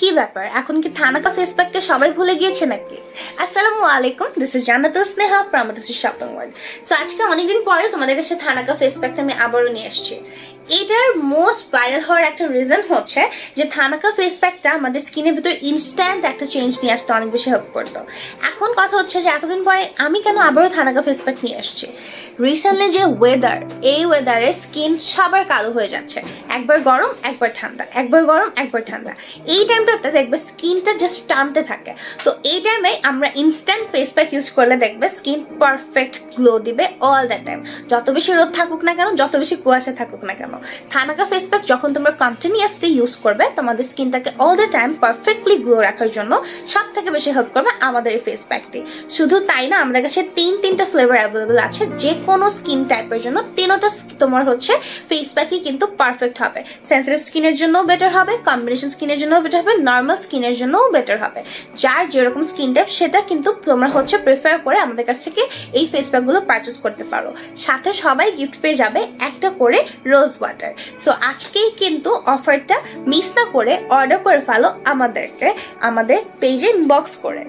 কি ব্যাপার? এখন কি থানাকা ফেস প্যাককে সবাই ভুলে গিয়েছে নাকি? আসসালামু আলাইকুম this is Jannatul Sneha from this shopping world so আজকে অনেকদিন পরে তোমাদের কাছে থানাকা ফেস প্যাকটা আমি আবারও নিয়ে এসেছি এটার মোস্ট ভাইরাল হওয়ার একটা রিজন হচ্ছে যে থানাকা ফেস প্যাকটা আমাদের স্কিনের ভিতর ইনস্ট্যান্ট একটা চেঞ্জ নিয়ে আসতে অনেক বেশি হেল্প করতো। এখন কথা হচ্ছে যে এতদিন পরে আমি কেন আবারও থানাকা ফেস প্যাক নিয়ে আসছি? রিসেন্টলি যে ওয়েদার এই ওয়েদারে স্কিন সবার কালো হয়ে যাচ্ছে। একবার গরম, একবার ঠান্ডা। একবার গরম, একবার ঠান্ডা। এই টাইমটাতে দেখবে স্কিনটা জাস্ট টানতে থাকে। তো এই টাইমে আমরা ইনস্ট্যান্ট ফেস প্যাক ইউজ করলে দেখবে স্কিন পারফেক্ট গ্লো দিবে অল দ্য টাইম যত বেশি রোদ থাকুক না কেন, যত বেশি কুয়াশা থাকুক না কেন। থানাকা ফেস প্যাক যখন তোমরা কন্টিনিউয়াসলি ইউজ করবে, তোমাদের স্কিনটাকে all the time perfectly glow রাখার জন্য সব থেকে বেশি হেল্প করবে আমাদের এই ফেস প্যাকটি শুধু তাই না, আমাদের কাছে তিন, তিনটা ফ্লেভার অ্যাভেলেবল আছে। যে কোনো স্কিন টাইপের জন্য তিনোটা তোমার হচ্ছে ফেস প্যাকই কিন্তু পারফেক্ট হবে। সেন্সিটিভ স্কিনের জন্যও বেটার হবে কম্বিনেশন স্কিনের জন্যও বেটার হবে নর্মাল স্কিনের জন্যও বেটার হবে। যার যেরকম স্কিন টাইপ সেটা কিন্তু তোমরা হচ্ছে প্রেফার করে আমাদের কাছ থেকে এই ফেস প্যাকগুলো পারচেস করতে পারো। সাথে সবাই গিফট পেয়ে যাবে একটা করে রোজ ওয়াটার সো আজকেই কিন্তু অফারটা মিস না করে অর্ডার করে ফেলো আমাদেরকে, আমাদের পেজে ইনবক্স করে।